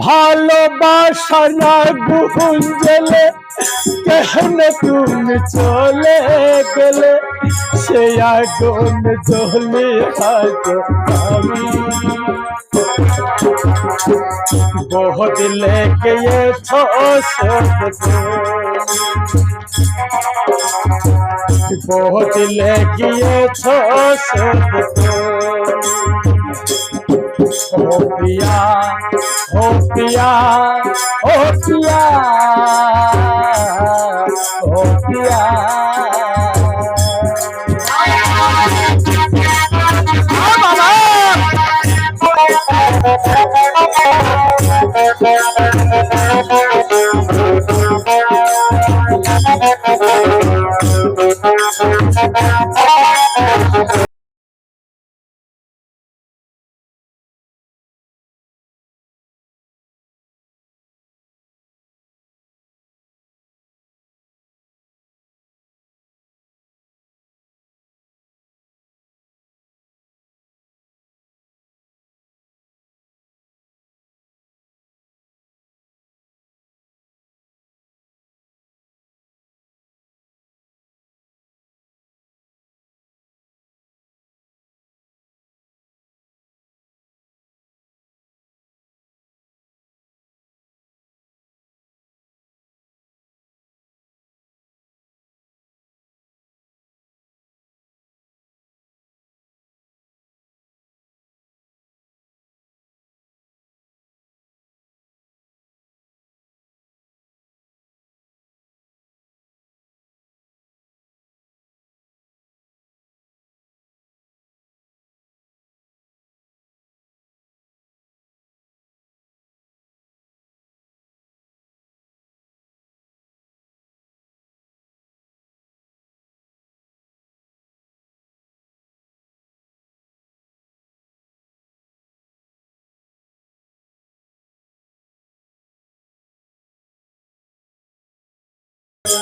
ভালোবাসার না গুহন জেলে কেন তুমি চলে গেলে? সে আগুন জ্বলে আমি। বহুত লেকে বহুত লেগে ছ ओ पिया ओ पिया ओ पिया ओ पिया